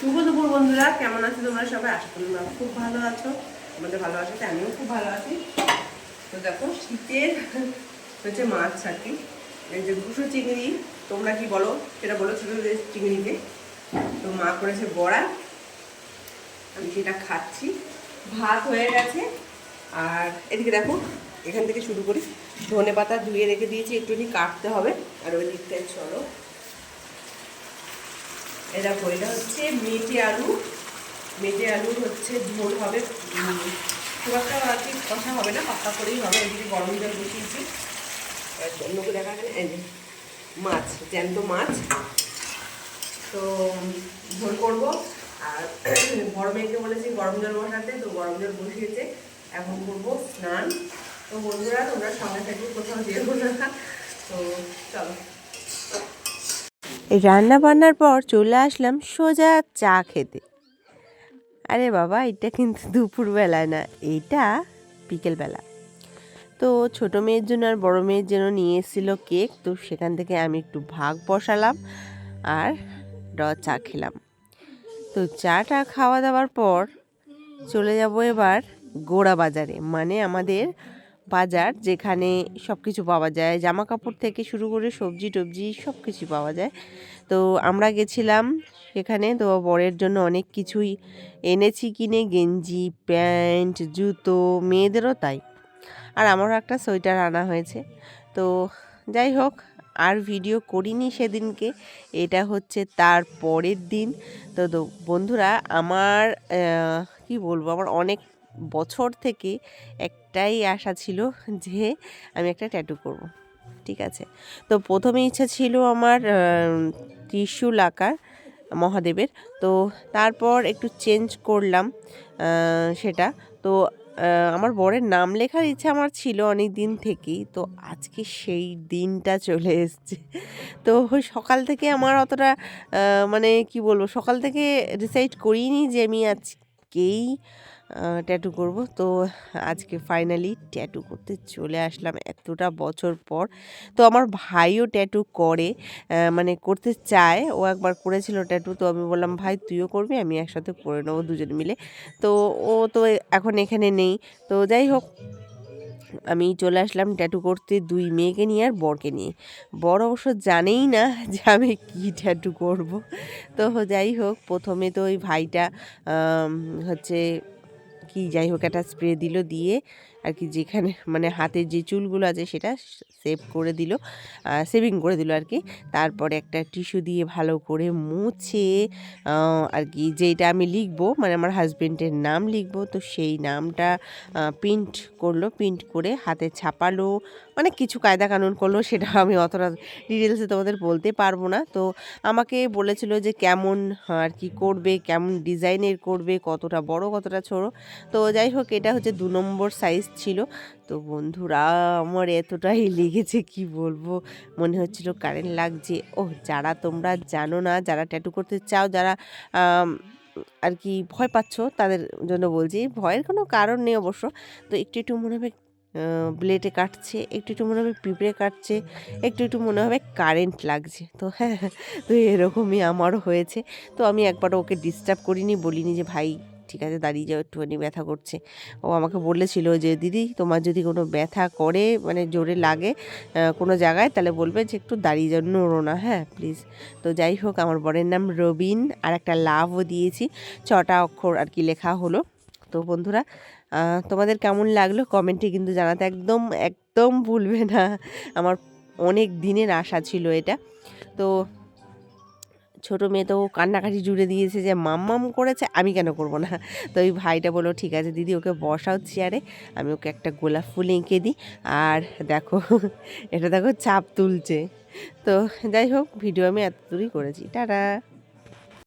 শুভ দুপুর বন্ধুরা, কেমন আছো তোমরা সবাই? আশা করি তোমরা খুব ভালো আছো। আমাদের ভালো আছো তো আমিও খুব ভালো আছি। তো দেখো, শীতের হচ্ছে মাছ কি এই যে দুশো চিংড়ি, তোমরা কি বলো? সেটা বলো ছোটো চিংড়িকে তো মা করেছে বড়া। আমি সেটা খাচ্ছি। ভাত হয়ে গেছে। আর এদিকে দেখো, এখান থেকে শুরু করি। ধনে পাতা ধুয়ে রেখে দিয়েছি, একটুখানি কাটতে হবে। আর ওই দিকটায় চলো। দেখো, এটা হচ্ছে মেটে আলু। মেটে আলু হচ্ছে ঝোল হবে। খুব একটা আর কি কষা হবে না, পাক্কা করেই হবে। এদিকে গরম জল বসিয়েছি। আর অন্য করে দেখা গেলে মাছ, জ্যান্ত মাছ। তো ঝোল করব। আর বড় মেয়েকে বলেছি গরম জল বসাতে, তো গরম জল বসিয়েছে। এখন করব স্নান। তো বন্ধুরা, তোমরা সঙ্গে থাকি কোথাও যেও না। তো চলো। রান্না বান্নার পর চলে আসলাম সোজা চা খেতে। আরে বাবা, এটা কিন্তু দুপুরবেলা না এইটা বিকেলবেলা। তো ছোট মেয়ের জন্য আর বড় মেয়ের জন্য নিয়ে এসেছিল কেক, তো সেখান থেকে আমি একটু ভাগ বসালাম আর র চা খেলাম। তো চাটা খাওয়া দাওয়ার পর চলে যাব এবার গোড়া বাজারে মানে আমাদের বাজার যেখানে সব কিছু পাওয়া যায় জামা কাপড় থেকে শুরু করে সবজি টবজি সব কিছু পাওয়া যায়। তো আমরা গেছিলাম সেখানে তো বরের জন্য অনেক কিছুই এনেছি, কিনে গেঞ্জি, প্যান্ট, জুতো, মেয়েদেরও তাই। আর আমারও একটা সোয়েটার আনা হয়েছে। তো যাই হোক, আর ভিডিও করিনি সেদিনকে, এটা হচ্ছে তার পরের দিন। তো বন্ধুরা, আমার কি বলব, আমার অনেক বছর থেকে একটাই আশা ছিল যে আমি একটা ট্যাটু করব। ঠিক আছে? তো প্রথমে ইচ্ছা ছিল আমার ত্রিশূল আঁকার মহাদেবের। তো তারপর একটু চেঞ্জ করলাম সেটা। তো আমার বরের নাম লেখার ইচ্ছা আমার ছিল অনেক দিন থেকেই। তো আজকে সেই দিনটা চলে এসছে। তো সকাল থেকে আমার অতটা মানে কি বলব, সকাল থেকে ডিসাইড করিনি যে আমি আজকেই ট্যাটু করব। তো আজকে ফাইনালি ট্যাটু করতে চলে আসলাম এতটা বছর পর। তো আমার ভাইও ট্যাটু করে মানে করতে চায়। ও একবার করেছিল ট্যাটু, তো আমি বললাম, ভাই, তুইও করবি, আমি একসাথে করে নেব দুজন মিলে। তো ও তো এখন এখানে নেই। তো যাই হোক, আমি চলে আসলাম ট্যাটু করতে দুই মেয়েকে নিয়ে আর বরকে নিয়ে। বর অবশ্য জানেই না যে আমি কী ট্যাটু করব। তো যাই হোক, প্রথমে তো ওই ভাইটা হচ্ছে কি যাই হোক একটা স্প্রে দিল দিয়ে আর কি যেখানে মানে হাতের যে চুলগুলো আছে সেটা সেভ করে দিল সেভিং করে দিল আর কি। তারপরে একটা টিস্যু দিয়ে ভালো করে মুছে আর কি যেটা আমি লিখব মানে আমার হাজবেন্ডের নাম লিখব, তো সেই নামটা প্রিন্ট করল প্রিন্ট করে হাতে ছাপালো, অনেক কিছু কায়দা কানুন করল, সেটা আমি অতটা ডিটেলসে তোমাদের বলতে পারব না। তো আমাকে বলেছিল যে কেমন আর কি করবে, কেমন ডিজাইনের করবে, কতটা বড়, কতটা ছোট। তো যাই হোক, এটা হচ্ছে দু নম্বর সাইজ ছিল তো বন্ধুরা, আমার এতটাই লেগেছে, কি বলব? মনে হচ্ছিল কারেন্ট লাগছে। ও যারা তোমরা জানো না, যারা ট্যাটু করতে চাও, যারা আর কি ভয় পাচ্ছ, তাদের জন্য বলছি, ভয়ের কোনো কারণ নেই অবশ্য। তো একটু একটু মনে হবে ব্লেডে কাটছে, একটু একটু মনে হবে পিঁপড়ে কাটছে, একটু একটু মনে হবে কারেন্ট লাগছে। তো হ্যাঁ তো এরকমই আমারও হয়েছে। তো আমি একবারও ওকে ডিস্টার্ব করিনি, বলিনি যে, ভাই ঠিক আছে, দাঁড়িয়ে যাও, একটুখানি ব্যথা করছে। ও আমাকে বলেছিল যে, দিদি, তোমার যদি কোনো ব্যথা করে মানে জোরে লাগে কোনো জায়গায়, তাহলে বলবে যে, একটু দাঁড়িয়ে যাও, নড়ো না হ্যাঁ প্লিজ তো যাই হোক, আমার বরের নাম রবিন, আর একটা লাভও দিয়েছি, ছটা অক্ষর আর কি লেখা হলো। তো বন্ধুরা তোমাদের কেমন লাগল কমেন্টে কিন্তু জানাতে একদম একদম ভুলবে না। আমার অনেক দিনের আশা ছিল এটা। তো ছোটো মেয়ে তো কান্নাকাটি জুড়ে দিয়েছে যে মাম্মাম করেছে? আমি কেন করব না? তো ওই ভাইটা বলো ঠিক আছে দিদি, ওকে বসাও চেয়ারে আমি ওকে একটা গোলাপ ফুল এঁকে দিই। আর দেখো, এটা দেখো, চাপ তুলছে। তো যাই হোক ভিডিও আমি এত দূরই করেছি। টাটা!